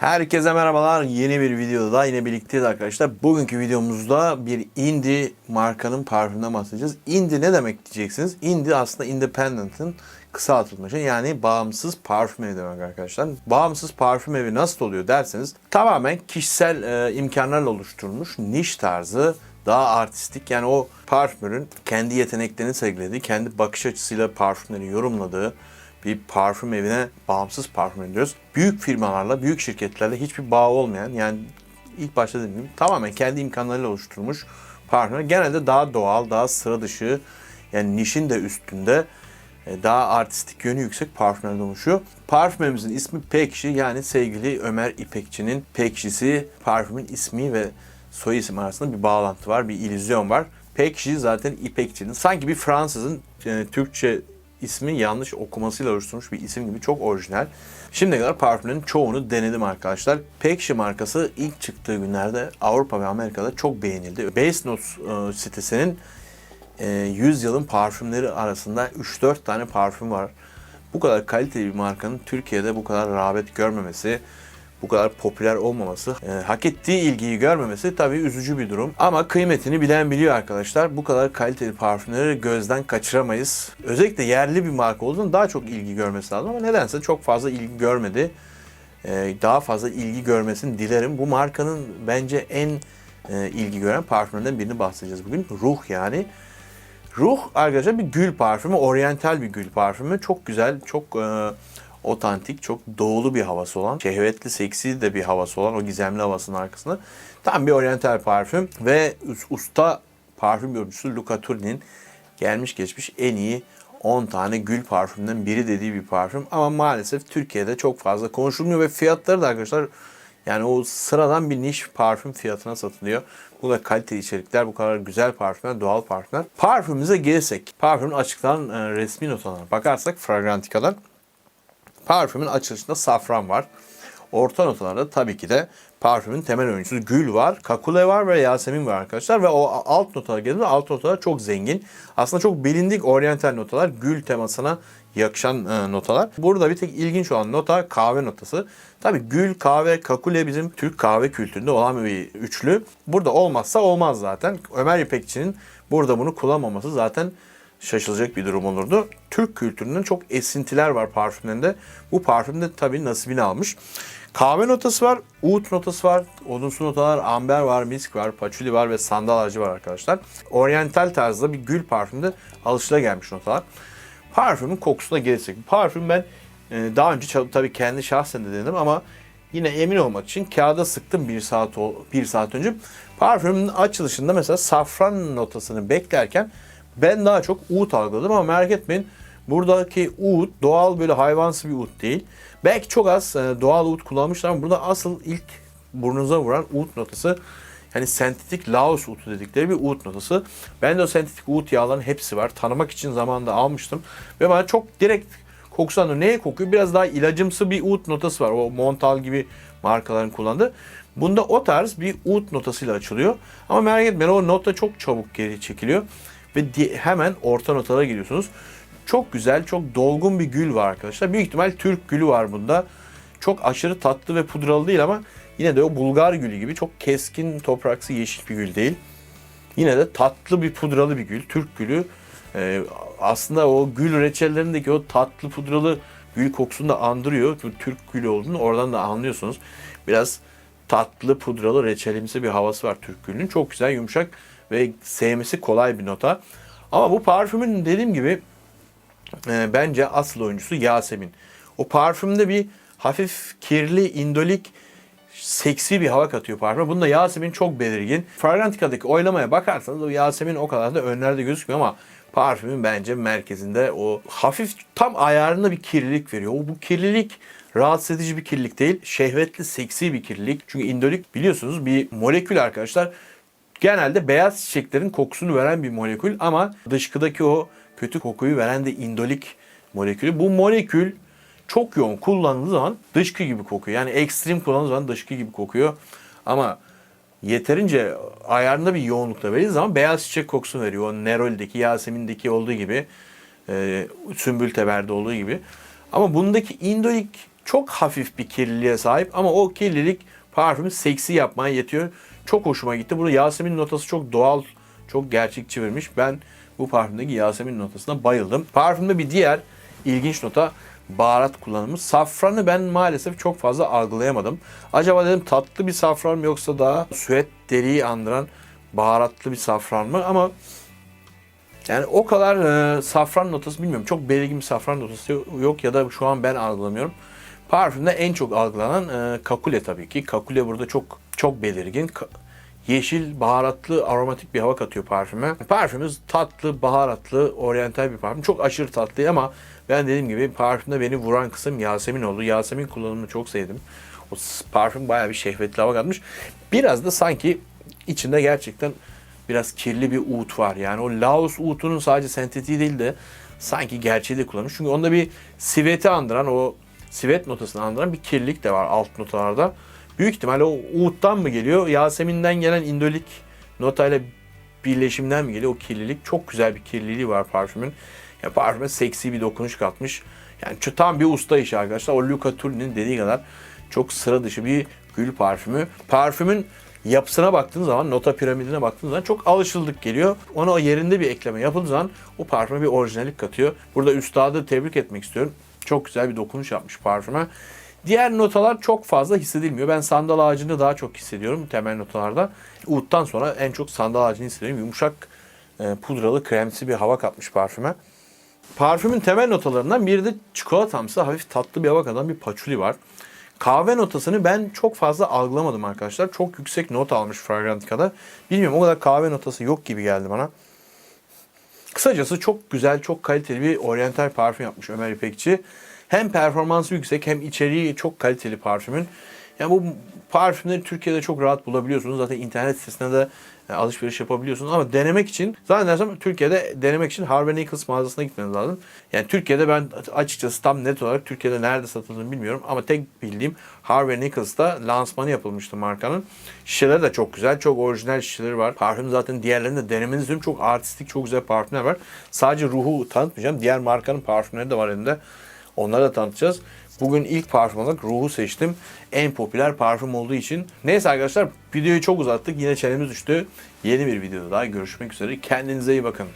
Herkese merhabalar. Yeni bir videoda daha yine birlikteyiz arkadaşlar. Bugünkü videomuzda bir indie markanın parfümünden bahsedeceğiz. Indie ne demek diyeceksiniz? Indie aslında independent'ın kısaltılmışı yani bağımsız parfüm evi demek arkadaşlar. Bağımsız parfüm evi nasıl oluyor derseniz tamamen kişisel e, imkanlarla oluşturulmuş niş tarzı daha artistik yani o parfümörün kendi yeteneklerini sergilediği, kendi bakış açısıyla parfümleri yorumladığı bir parfüm evine bağımsız parfüm ediyoruz. Büyük firmalarla, büyük şirketlerle hiçbir bağ olmayan yani ilk başta dediğim gibi tamamen kendi imkanlarıyla oluşturmuş parfümler. Genelde daha doğal, daha sıra dışı yani nişin de üstünde e, daha artistik yönü yüksek parfümlerden oluşuyor. Parfümümüzün ismi Pekşi yani sevgili Ömer İpekçi'nin Pekşisi parfümün ismi ve soy isim arasında bir bağlantı var, bir illüzyon var. Pekşi zaten İpekçi'nin sanki bir Fransızın e, Türkçe ismi yanlış okumasıyla oluşturmuş bir isim gibi çok orijinal. Şimdiye kadar parfümlerin çoğunu denedim arkadaşlar. Pekşi markası ilk çıktığı günlerde Avrupa ve Amerika'da çok beğenildi. Base Notes e, sitesinin e, 100 yılın parfümleri arasında 3-4 tane parfüm var. Bu kadar kaliteli bir markanın Türkiye'de bu kadar rağbet görmemesi, bu kadar popüler olmaması, e, hak ettiği ilgiyi görmemesi tabii üzücü bir durum. Ama kıymetini bilen biliyor arkadaşlar. Bu kadar kaliteli parfümleri gözden kaçıramayız. Özellikle yerli bir marka olduğunda daha çok ilgi görmesi lazım ama nedense çok fazla ilgi görmedi. E, daha fazla ilgi görmesini dilerim. Bu markanın bence en e, ilgi gören parfümlerinden birini bahsedeceğiz bugün. Ruh yani. Ruh arkadaşlar bir gül parfümü, oryantal bir gül parfümü. Çok güzel, çok e, otantik, çok doğulu bir havası olan, şehvetli, seksi de bir havası olan o gizemli havasının arkasında tam bir oryantal parfüm ve us- usta parfüm yorumcusu Luca Turni'nin gelmiş geçmiş en iyi 10 tane gül parfümden biri dediği bir parfüm ama maalesef Türkiye'de çok fazla konuşulmuyor ve fiyatları da arkadaşlar yani o sıradan bir niş parfüm fiyatına satılıyor. Bu da kaliteli içerikler, bu kadar güzel parfümler, doğal parfümler. Parfümümüze gelirsek, parfümün açıklanan e, resmi notalarına bakarsak Fragrantica'dan Parfümün açılışında safran var. Orta notalarda tabii ki de parfümün temel oyuncusu gül var, kakule var ve yasemin var arkadaşlar. Ve o alt notalara geldiğinde alt notalar çok zengin. Aslında çok bilindik oryantal notalar, gül temasına yakışan e, notalar. Burada bir tek ilginç olan nota kahve notası. Tabii gül, kahve, kakule bizim Türk kahve kültüründe olan bir üçlü. Burada olmazsa olmaz zaten. Ömer İpekçi'nin burada bunu kullanmaması zaten şaşılacak bir durum olurdu. Türk kültürünün çok esintiler var parfümlerinde. Bu parfüm de tabii nasibini almış. Kahve notası var, oud notası var, odunsu notalar, amber var, misk var, patchouli var ve sandal ağacı var arkadaşlar. Oryantal tarzda bir gül parfümde alışılagelmiş notalar. Parfümün kokusuna gelirsek. Parfüm ben e, daha önce tabii kendi şahsen de denedim ama yine emin olmak için kağıda sıktım bir saat bir saat önce. Parfümün açılışında mesela safran notasını beklerken ben daha çok oud algıladım ama merak etmeyin. Buradaki oud doğal böyle hayvansı bir oud değil. Belki çok az e, doğal oud kullanmışlar ama burada asıl ilk burnunuza vuran oud notası yani sentetik Laos utu dedikleri bir oud notası. Ben de o sentetik oud yağların hepsi var. Tanımak için zamanında almıştım. Ve bana çok direkt kokusu. Neye kokuyor? Biraz daha ilacımsı bir oud notası var. O Montal gibi markaların kullandığı. Bunda o tarz bir oud notasıyla açılıyor. Ama merak etmeyin o nota çok çabuk geri çekiliyor. Ve hemen orta notalara giriyorsunuz. Çok güzel, çok dolgun bir gül var arkadaşlar. Büyük ihtimal Türk gülü var bunda. Çok aşırı tatlı ve pudralı değil ama yine de o Bulgar gülü gibi çok keskin, topraksı, yeşil bir gül değil. Yine de tatlı bir pudralı bir gül. Türk gülü. Ee, aslında o gül reçellerindeki o tatlı pudralı gül kokusunu da andırıyor. Bu Türk gülü olduğunu oradan da anlıyorsunuz. Biraz tatlı pudralı reçelimsi bir havası var Türk gülünün. Çok güzel, yumuşak ve sevmesi kolay bir nota. Ama bu parfümün dediğim gibi e, bence asıl oyuncusu Yasemin. O parfümde bir hafif kirli, indolik, seksi bir hava katıyor parfüme. Bunda Yasemin çok belirgin. Fragrantica'daki oylamaya bakarsanız o Yasemin o kadar da önlerde gözükmüyor ama parfümün bence merkezinde o hafif tam ayarında bir kirlilik veriyor. O bu kirlilik rahatsız edici bir kirlilik değil. Şehvetli, seksi bir kirlilik. Çünkü indolik biliyorsunuz bir molekül arkadaşlar. Genelde beyaz çiçeklerin kokusunu veren bir molekül ama dışkıdaki o kötü kokuyu veren de indolik molekülü. Bu molekül çok yoğun kullanıldığı zaman dışkı gibi kokuyor. Yani ekstrem kullanıldığı zaman dışkı gibi kokuyor. Ama yeterince ayarında bir yoğunlukta verildiği zaman beyaz çiçek kokusunu veriyor. O Nerol'deki, Yasemin'deki olduğu gibi, e, Sümbül Teber'de olduğu gibi. Ama bundaki indolik çok hafif bir kirliliğe sahip ama o kirlilik parfümü seksi yapmaya yetiyor. Çok hoşuma gitti. Burada Yasemin notası çok doğal, çok gerçekçi vermiş. Ben bu parfümdeki Yasemin notasına bayıldım. Parfümde bir diğer ilginç nota baharat kullanımı. Safranı ben maalesef çok fazla algılayamadım. Acaba dedim tatlı bir safran mı yoksa daha süet deriyi andıran baharatlı bir safran mı? Ama yani o kadar e, safran notası bilmiyorum. Çok belirgin bir safran notası yok ya da şu an ben algılamıyorum. Parfümde en çok algılanan e, kakule tabii ki. Kakule burada çok çok belirgin. Yeşil, baharatlı, aromatik bir hava katıyor parfüme. Parfümümüz tatlı, baharatlı, oryantal bir parfüm. Çok aşırı tatlı ama ben dediğim gibi parfümde beni vuran kısım Yasemin oldu. Yasemin kullanımını çok sevdim. O parfüm bayağı bir şehvetli hava katmış. Biraz da sanki içinde gerçekten biraz kirli bir uğut var. Yani o Laos uğutunun sadece sentetiği değil de sanki gerçeği de kullanmış. Çünkü onda bir siveti andıran o sivet notasını andıran bir kirlilik de var alt notalarda. Büyük ihtimalle o uğuttan mı geliyor? Yasemin'den gelen indolik notayla birleşimden mi geliyor? O kirlilik çok güzel bir kirliliği var parfümün. Ya parfüme seksi bir dokunuş katmış. Yani tam bir usta işi arkadaşlar. O Luca Tulli'nin dediği kadar çok sıra dışı bir gül parfümü. Parfümün yapısına baktığın zaman, nota piramidine baktığın zaman çok alışıldık geliyor. Ona o yerinde bir ekleme yapıldığı zaman o parfüme bir orijinallik katıyor. Burada üstadı tebrik etmek istiyorum. Çok güzel bir dokunuş yapmış parfüme. Diğer notalar çok fazla hissedilmiyor. Ben sandal ağacını daha çok hissediyorum temel notalarda. Uğut'tan sonra en çok sandal ağacını hissediyorum. Yumuşak e, pudralı kremsi bir hava katmış parfüme. Parfümün temel notalarından biri de çikolatamsı hafif tatlı bir hava katan bir paçuli var. Kahve notasını ben çok fazla algılamadım arkadaşlar. Çok yüksek not almış Fragrantica'da. Bilmiyorum o kadar kahve notası yok gibi geldi bana. Kısacası çok güzel, çok kaliteli bir oryantal parfüm yapmış Ömer İpekçi. Hem performansı yüksek hem içeriği çok kaliteli parfümün. Yani bu parfümleri Türkiye'de çok rahat bulabiliyorsunuz. Zaten internet sitesinde de e, alışveriş yapabiliyorsunuz. Ama denemek için zannedersem Türkiye'de denemek için Harvey Nichols mağazasına gitmeniz lazım. Yani Türkiye'de ben açıkçası tam net olarak Türkiye'de nerede satıldığını bilmiyorum. Ama tek bildiğim Harvey Nichols'ta lansmanı yapılmıştı markanın. Şişeleri de çok güzel. Çok orijinal şişeleri var. Parfüm zaten diğerlerini de denemenizi istiyorum. Çok artistik, çok güzel parfümler var. Sadece ruhu tanıtmayacağım. Diğer markanın parfümleri de var elimde. Onları da tanıtacağız. Bugün ilk parfüm olarak ruhu seçtim. En popüler parfüm olduğu için. Neyse arkadaşlar videoyu çok uzattık. Yine çenemiz düştü. Yeni bir videoda daha görüşmek üzere. Kendinize iyi bakın.